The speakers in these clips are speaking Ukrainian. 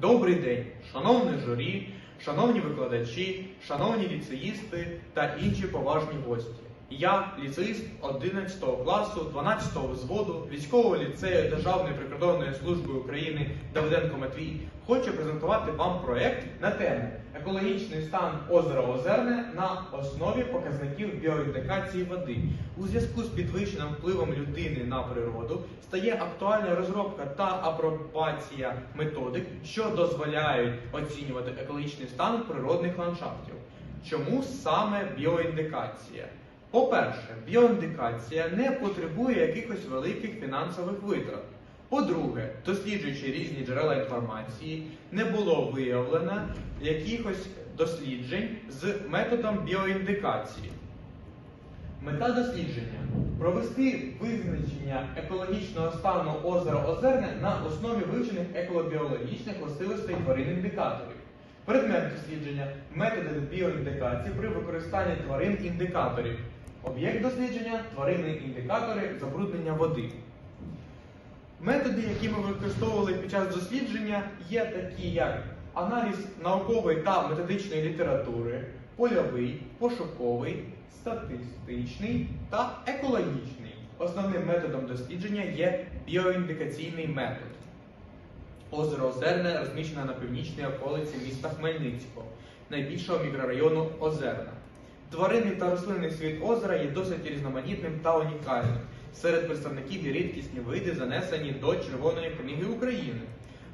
Добрий день, шановне журі, шановні викладачі, шановні ліцеїсти та інші поважні гості. Я, ліцеїст 11 класу 12 взводу військового ліцею Державної прикордонної служби України Давиденко Матвій, хочу презентувати вам проект на тему Екологічний стан озера Озерне на основі показників біоіндикації води. У зв'язку з підвищеним впливом людини на природу стає актуальна розробка та апробація методик, що дозволяють оцінювати екологічний стан природних ландшафтів. Чому саме біоіндикація? По-перше, біоіндикація не потребує якихось великих фінансових витрат. По-друге, досліджуючи різні джерела інформації, не було виявлено якихось досліджень з методом біоіндикації. Мета дослідження провести визначення екологічного стану озера Озерне на основі вивчених еколобіологічних властивостей тварин індикаторів. Предмет дослідження методи біоіндикації при використанні тварин індикаторів. Об'єкт дослідження тварини індикатори забруднення води. Методи, які ми використовували під час дослідження, є такі, як аналіз наукової та методичної літератури, польовий, пошуковий, статистичний та екологічний. Основним методом дослідження є біоіндикаційний метод. Озеро Озерне розміщене на північній околиці міста Хмельницького, найбільшого мікрорайону Озерна. Тваринний та рослинний світ озера є досить різноманітним та унікальним. Серед представників є рідкісні види, занесені до Червоної книги України.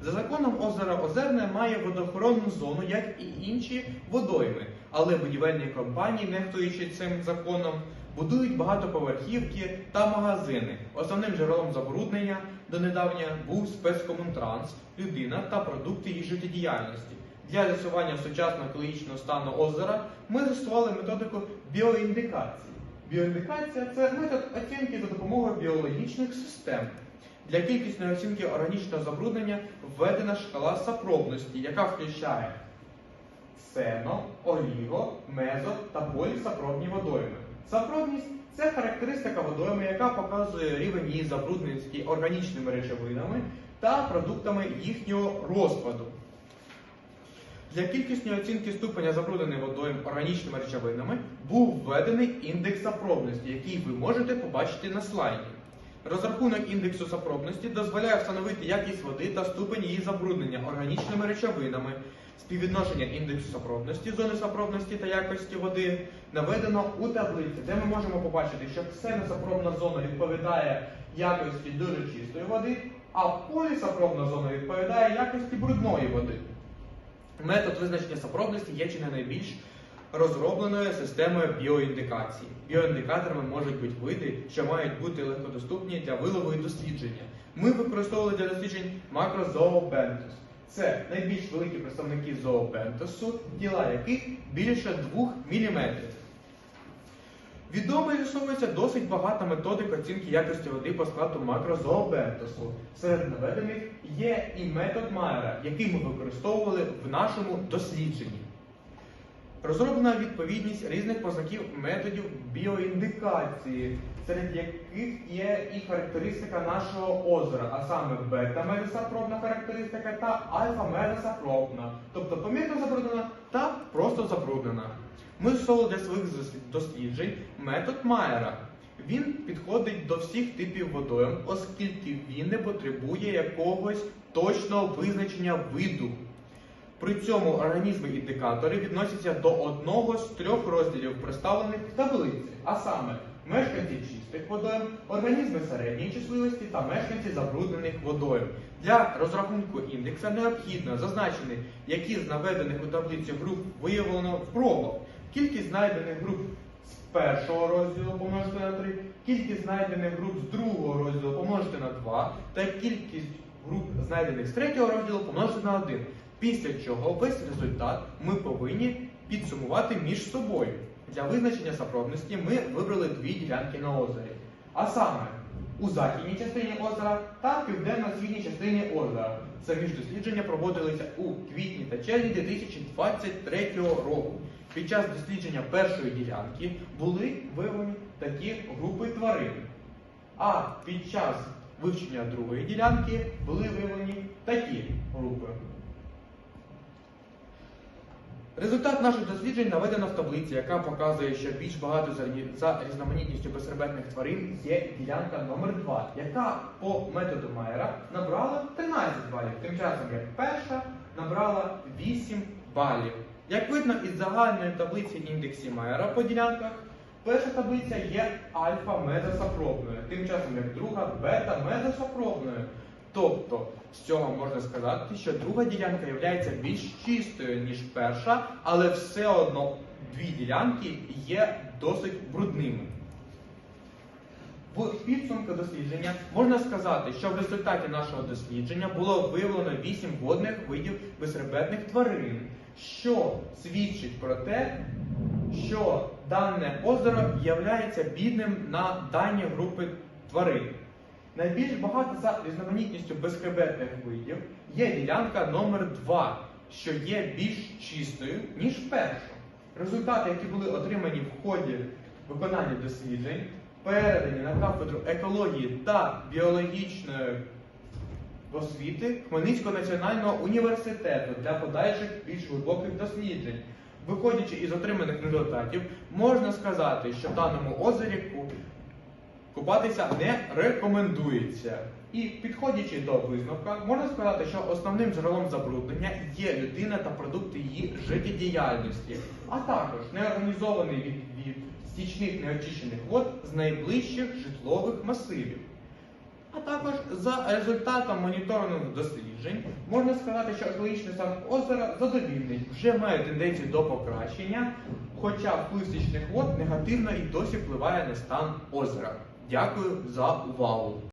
За законом озеро Озерне має водоохоронну зону, як і інші водойми, але будівельні компанії, нехтуючи цим законом, будують багатоповерхівки та магазини. Основним джерелом забруднення донедавня був спецкомунтранс, людина та продукти її життєдіяльності. Для з'ясування сучасного екологічного стану озера ми застосували методику біоіндикації. Біоіндикація це метод оцінки за допомогою біологічних систем. Для кількісної оцінки органічного забруднення введена шкала сапробності, яка включає сено, оліго, мезо та полісапробні водойми. Сапробність це характеристика водойми, яка показує рівень її забрудненості органічними речовинами та продуктами їхнього розпаду. Для кількісної оцінки ступеня забруднених водойм органічними речовинами був введений індекс сапробності, який ви можете побачити на слайді. Розрахунок індексу сапробності дозволяє встановити якість води та ступень її забруднення органічними речовинами. Співвідношення індексу сапробності, зони сапробності та якості води наведено у таблиці, де ми можемо побачити, що ксеносапробна зона відповідає якості дуже чистої води, а полісапробна зона відповідає якості брудної води. Метод визначення сапробності є чи не найбільш розробленою системою біоіндикації. Біоіндикаторами можуть бути види, що мають бути легкодоступні для вилову і дослідження. Ми використовували для досліджень макрозообентос. Це найбільш великі представники зообентосу, тіла яких більше 2 мм. Відомо з'ясовується досить багато методик оцінки якості води по складу макрозообентосу. Серед наведених є і метод Майера, який ми використовували в нашому дослідженні. Розроблена відповідність різних познаків методів біоіндикації, серед яких є і характеристика нашого озера, а саме бета-медисапробна характеристика та альфа-медисапробна, тобто помітно забруднена та просто забруднена. Ми для своїх досліджень метод Майера. Він підходить до всіх типів водойм, оскільки він не потребує якогось точного визначення виду. При цьому організми індикатори відносяться до одного з трьох розділів, представлених в таблиці, а саме мешканці чистих водойм, організми середньої числивості та мешканці забруднених водойм. Для розрахунку індекса необхідно зазначити, які з наведених у таблиці груп виявлено в пробах. Кількість знайдених груп з першого розділу помножити на 3, кількість знайдених груп з другого розділу помножити на 2, та кількість груп знайдених з третього розділу помножити на 1. Після чого весь результат ми повинні підсумувати між собою. Для визначення сапробності ми вибрали дві ділянки на озері. А саме у західній частині озера та південно-східній частині озера. Самі ж дослідження проводилися у квітні та червні 2023 року. Під час дослідження першої ділянки були виявлені такі групи тварин. А під час вивчення другої ділянки були виявлені такі групи. Результат наших досліджень наведено в таблиці, яка показує, що більш багато за, різноманітністю безхребетних тварин є ділянка номер 2 яка по методу Майера набрала 13 балів. Тим часом як перша набрала 8 балів. Як видно із загальної таблиці індексів Майера по ділянках, перша таблиця є альфа-мезосапробною, тим часом як друга бета-мезосапробною. Тобто з цього можна сказати, що друга ділянка є більш чистою, ніж перша, але все одно дві ділянки є досить брудними. В підсумку дослідження можна сказати, що в результаті нашого дослідження було виявлено 8 водних видів безхребетних тварин, що свідчить про те, що дане озеро є бідним на дані групи тварин. Найбільш багато за різноманітністю безхребетних видів є ділянка номер 2 що є більш чистою, ніж перша. Результати, які були отримані в ході виконання досліджень, передані на кафедру екології та біологічної освіти Хмельницького національного університету для подальших більш глибоких досліджень. Виходячи із отриманих результатів, можна сказати, що в даному озері купатися не рекомендується. І підходячи до висновка, можна сказати, що основним джерелом забруднення є людина та продукти її життєдіяльності, а також неорганізований відвід стічних неочищених вод з найближчих житлових масивів. А також за результатом моніторингу досліджень можна сказати, що екологічний стан озера задовільний, вже має тенденцію до покращення, хоча вплив стічних вод негативно і досі впливає на стан озера. Дякую за увагу!